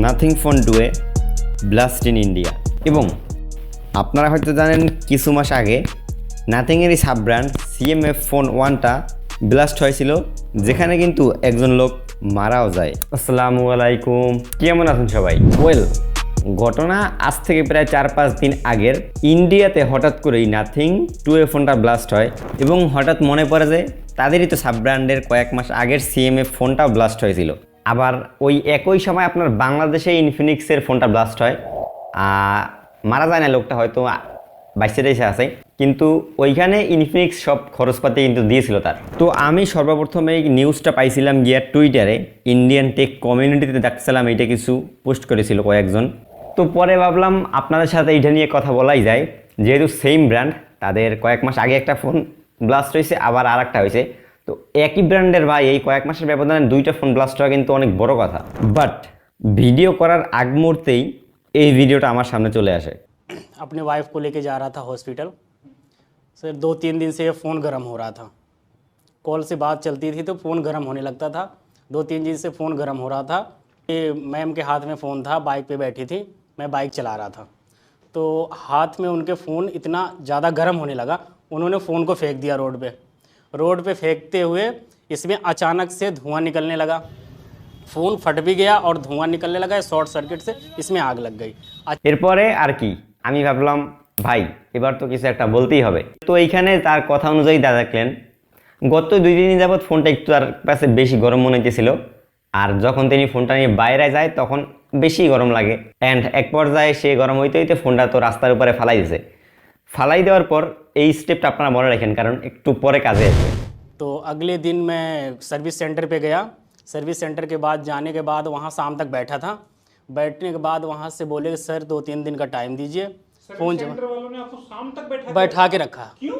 Nothing phone two a blast in India এবং আপনারা হয়তো জানেন কিছু মাস আগে নাথিংয়েরই সাব ব্র্যান্ড সিএমএফ ফোন ওয়ানটা ব্লাস্ট হয়েছিল, যেখানে কিন্তু একজন লোক মারাও যায়। আসসালামু আলাইকুম। কেমন আছেন সবাই? ওয়েল ঘটনা আজ থেকে প্রায় চার পাঁচ দিন আগের। ইন্ডিয়াতে হঠাৎ করেই নাথিং টু এ ফোনটা ব্লাস্ট হয় এবং হঠাৎ মনে পড়ে যে তাদেরই তো সাব ব্র্যান্ডের কয়েক মাস আগের সিএমএফ ফোনটাও ব্লাস্ট হয়েছিল। আবার ওই একই সময় আপনার বাংলাদেশে ইনফিনিক্সের ফোনটা ব্লাস্ট হয়। মারা যায় না লোকটা হয়তো বাইশে তেইশে আছে। কিন্তু ওইখানে ইনফিনিক্স সব খরচপাতি কিন্তু দিয়েছিল তার। তো আমি সর্বপ্রথম এই নিউজটা পাইছিলাম গিয়া টুইটারে ইন্ডিয়ান টেক কমিউনিটিতে দেখছিলাম এইটা কিছু পোস্ট করেছিল কয়েকজন। তো পরে ভাবলাম আপনাদের সাথে এইটা নিয়ে কথা বলাই যায়। যেহেতু সেম ব্র্যান্ড তাদের কয়েক মাস আগে একটা ফোন ব্লাস্ট হয়েছে, আবার আর একটা হয়েছে। তো একই ব্র্যান্ডের ভাই এই কয়েক মাসের ব্যবধানে দুইটা ফোন ব্লাস্ট হওয়া কিন্তু অনেক বড় কথা বাট ভিডিও করার আগ মুহূর্তেই এই ভিডিওটা আমার সামনে চলে আসে अपने वाइफ को लेके जा रहा था हॉस्पिटल सर दो तीन दिन से ये फ़ोन गर्म हो रहा था कॉल से बात चलती थी तो फ़ोन गर्म होने लगता था दो तीन दिन से फ़ोन गर्म हो रहा था ये मैम के हाथ में फ़ोन था बाइक पे बैठी थी मैं बाइक चला रहा था तो हाथ में उनके फ़ोन इतना ज़्यादा गर्म होने लगा उन्होंने फ़ोन को फेंक दिया रोड पे रोड पे फेंकते हुए इसमें अचानक से धुआं निकलने लगा फ़ोन फट भी गया और धुआं निकलने लगा शॉर्ट सर्किट से इसमें आग लग गई এরপরে আর কি আমি ভাবলাম ভাই এবার তো কিছু একটা বলতেই হবে তো এইখানে তার কথা অনুযায়ী দা দেখলেন গত দুই দিন যাবৎ ফোনটা একটু তার কাছে বেশি গরম মনে হইতেছিল আর যখন তিনি ফোনটা নিয়ে বাইরে যায় তখন বেশি গরম লাগে অ্যান্ড এক পর্যায়ে সে গরম হইতে হইতে ফোনটা তো রাস্তার উপরে ফালাই দিছে ফালাই দেওয়ার পর এই স্টেপটা আপনারা মনে রাখেন কারণ একটু পরে কাজে আসবে तो अगले दिन मैं सर्विस सेंटर पे गया सर्विस सेंटर के बाद जाने के बाद वहाँ शाम तक बैठा था बैठने के बाद वहाँ से बोले सर दो तीन दिन का टाइम दीजिए फ़ोन जमा सेंटर वालों ने आपको शाम तक बैठा बैठा के रखा क्यों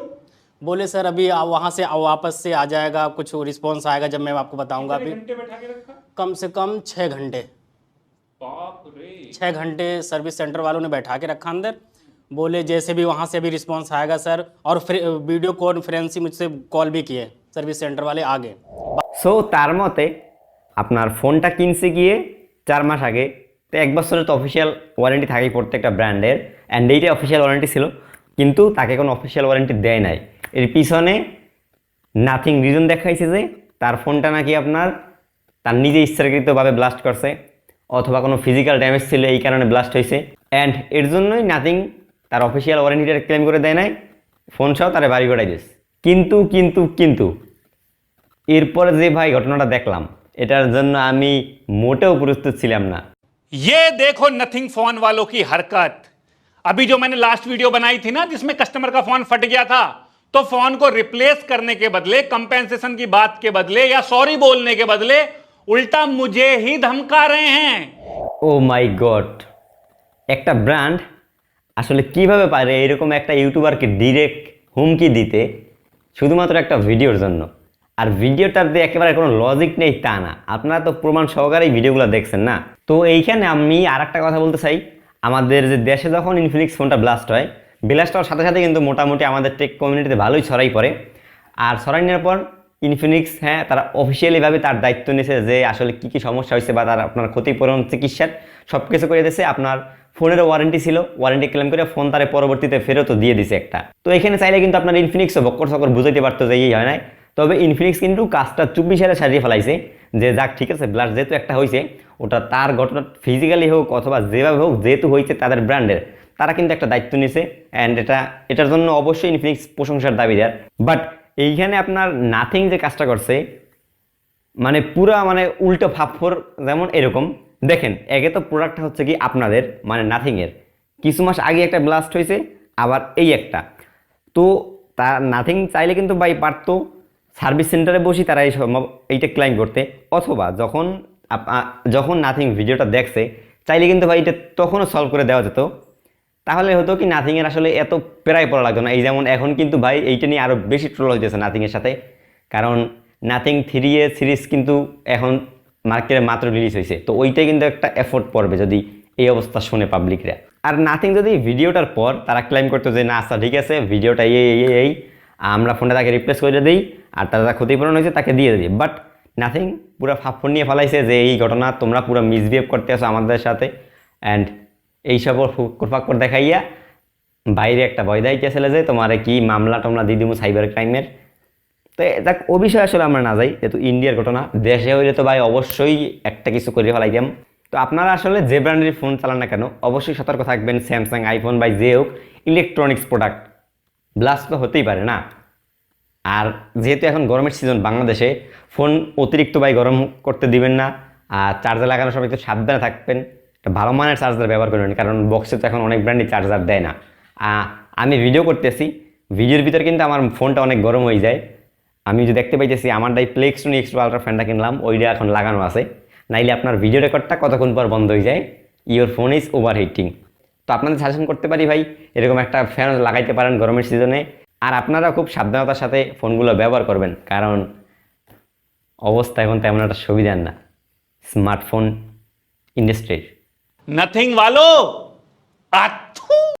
बोले सर अभी आ- वहाँ से आ- वापस से आ जाएगा कुछ रिस्पॉन्स आएगा जब मैं आपको बताऊंगा कितने अभी घंटे बैठा के रखा कम से कम छः घंटे बाप रे छः घंटे सर्विस सेंटर वालों ने बैठा के रखा अंदर बोले जैसे भी वहाँ से अभी रिस्पॉन्स आएगा सर और फिर वीडियो कॉन्फ्रेंस मुझसे कॉल भी किए सर्विस सेंटर वाले आगे সো তার মতে আপনার ফোনটা কিনছে গিয়ে চার মাস আগে তো এক বছরের তো অফিসিয়াল ওয়ারেন্টি থাকেই প্রত্যেকটা ব্র্যান্ডের অ্যান্ড এইটা অফিসিয়াল ওয়ারেন্টি ছিল কিন্তু তাকে কোনো অফিসিয়াল ওয়ারেন্টি দেয় নাই এর পিছনে নাথিং রিজন দেখাইছে যে তার ফোনটা নাকি আপনার তার নিজে ইচ্ছাকৃতভাবে ব্লাস্ট করছে অথবা কোনো ফিজিক্যাল ড্যামেজ ছিল এই কারণে ব্লাস্ট হয়েছে অ্যান্ড এর জন্যই নাথিং তার অফিসিয়াল ওয়ারেন্টিটা ক্লেম করে দেয় নাই ফোন সহ তারা বাড়ি গড়াই দিয়েছে কিন্তু কিন্তু কিন্তু এরপরে যে ভাই ঘটনাটা দেখলাম এটার জন্য আমি মোটেও প্রস্তুত ছিলাম না ये देखो नथिंग फोन वालों की हरकत अभी जो मैंने लास्ट वीडियो बनाई थी ना जिसमें कस्टमर का फोन फट गया था तो फोन को रिप्लेस करने के बदले कंपेंसेशन की बात के बदले या सॉरी बोलने के बदले उल्टा मुझे ही धमका रहे हैं ও মাই গড একটা ব্র্যান্ড আসলে কীভাবে পারে এরকম একটা ইউটিউবারকে ডিরেক্ট হুমকি দিতে? শুধুমাত্র একটা ভিডিওর জন্য। আর ভিডিওটার দিয়ে একেবারে কোনো লজিক নেই তা না। আপনারা তো প্রমাণ সহকারে ভিডিওগুলো দেখছেন না? তো এইখানে আমি আর একটা কথা বলতে চাই। আমাদের যে দেশে যখন ইনফিনিক্স ফোনটা ব্লাস্ট হয় ব্লাস্ট হওয়ার সাথে সাথে কিন্তু মোটামুটি আমাদের টেক কমিউনিটিতে ভালোই ছড়াই পড়ে। আর ছড়াই নেওয়ার পর ইনফিনিক্স হ্যাঁ তারা অফিসিয়ালিভাবে তার দায়িত্ব নিয়েছে যে আসলে কী কী সমস্যা হয়েছে বা তার আপনার ক্ষতিপূরণ, চিকিৎসার সব কিছু করে দিয়েছে। আপনার ফোনের ওয়ারেন্টি ছিল ওয়ারেন্টি ক্লেম করে ফোন তারে পরবর্তীতে ফেরতও দিয়ে দিছে একটা। তো এখানে চাইলে কিন্তু আপনার ইনফিনিক্সও বক্কর সকর বুঝাইতে পারতো যে এই হয় নাই। তবে ইনফিনিক্স কিন্তু কাজটা চব্বিশ সালে সারিয়ে ফেলাইছে যে, যাক, ঠিক আছে ব্লাস্ট যেহেতু একটা হয়েছে ওটা তার ঘটনা ফিজিক্যালি হোক অথবা যেভাবে হোক, যেহেতু হয়েছে তাদের ব্র্যান্ডের, তারা কিন্তু একটা দায়িত্ব নিছে অ্যান্ড এটা, এটার জন্য অবশ্যই ইনফিনিক্স প্রশংসার দাবিদার। বাট এইখানে আপনার নাথিং যে কাজটা করছে মানে পুরা মানে উল্টো ফাফর যেমন এরকম দেখেন, একে তো প্রোডাক্টটা হচ্ছে কি আপনাদের মানে নাথিংয়ের কিছু মাস আগে একটা ব্লাস্ট হয়েছে, আবার এই একটা। তো তা নাথিং চাইলে কিন্তু ভাই পারতো সার্ভিস সেন্টারে বসি তারা এই সম্ভব এইটা ক্লাইম করতে। অথবা যখন যখন নাথিং ভিডিওটা দেখছে, চাইলে কিন্তু ভাই এটা তখনও সলভ করে দেওয়া যেত। তাহলে হতো কি নাথিংয়ের আসলে এত প্রায় পড়া লাগতো না। এই যেমন এখন কিন্তু ভাই এইটা নিয়ে আরও বেশি ট্রোল হইতেছে নাথিংয়ের সাথে। কারণ নাথিং থ্রি এ সিরিজ কিন্তু এখন মার্কেটে মাত্র রিলিজ হয়েছে তো ওইটাই কিন্তু একটা এফোর্ট পড়বে যদি এই অবস্থা শুনে পাবলিকরা আর নাথিং যদি ভিডিওটার পর তারা ক্লেম করতো যে, না আচ্ছা ঠিক আছে, ভিডিওটা এই এই এই আমরা ফোনটা তাকে রিপ্লেস করে দিই, আর তারা যা ক্ষতিপূরণ হয়েছে তাকে দিয়ে দিই। বাট নাথিং পুরো ফোন নিয়ে ফেলাইছে যে, এই ঘটনা তোমরা পুরো মিসবিহেভ করতে আসো আমাদের সাথে। অ্যান্ড এইসব ফাক্কর দেখাইয়া বাইরে একটা ভয় দায়িত্ব যে, তোমারে কি মামলা টামলা দিয়ে সাইবার ক্রাইমের তো দেখ ও বিষয়ে আসলে আমরা না যাই, যেহেতু ইন্ডিয়ার ঘটনা, দেশে হইলে তো ভাই অবশ্যই একটা কিছু করে ফেলাইতাম তো আপনারা আসলে যে ব্র্যান্ডের ফোন চালান না কেন, অবশ্যই সতর্ক থাকবেন স্যামসাং আইফোন বা যে হোক ইলেকট্রনিক্স প্রোডাক্ট ব্লাস্ট তো হতেই পারে না। আর যেহেতু এখন গরমের সিজন বাংলাদেশে ফোন অতিরিক্ত ভাই গরম করতে দিবেন না, আর চার্জার লাগানোর সময় একটু সাবধানে থাকবেন। একটা ভালো মানের চার্জার ব্যবহার করবেন, কারণ বক্সে তো এখন অনেক ব্র্যান্ডই চার্জার দেয় না। আমি ভিডিও করতেছি ভিডিওর ভিতর কিন্তু আমার ফোনটা অনেক গরম হয়ে যায়। আমি যে দেখতে পাইতেছি, আমার দায় প্লেক্স টু নেক্সট আলট্রা ফ্যানটা কিনলাম, ওইটা এখন লাগানো আছে। নাইলে আপনার ভিডিও রেকর্ডটা কতক্ষণ পর বন্ধ হয়ে যায়? Your phone is over heating তো আপনাদের সাজেশন করতে পারি ভাই, এরকম একটা ফ্যান লাগাইতে পারেন গরমের সিজনে আর আপনারা খুব সাবধানতার সাথে ফোনগুলো ব্যবহার করবেন, কারণ অবস্থা এখন তেমন একটা সুবিধার না। স্মার্টফোন ইন্ডাস্ট্রির নাথিং ভালো আচ্ছা!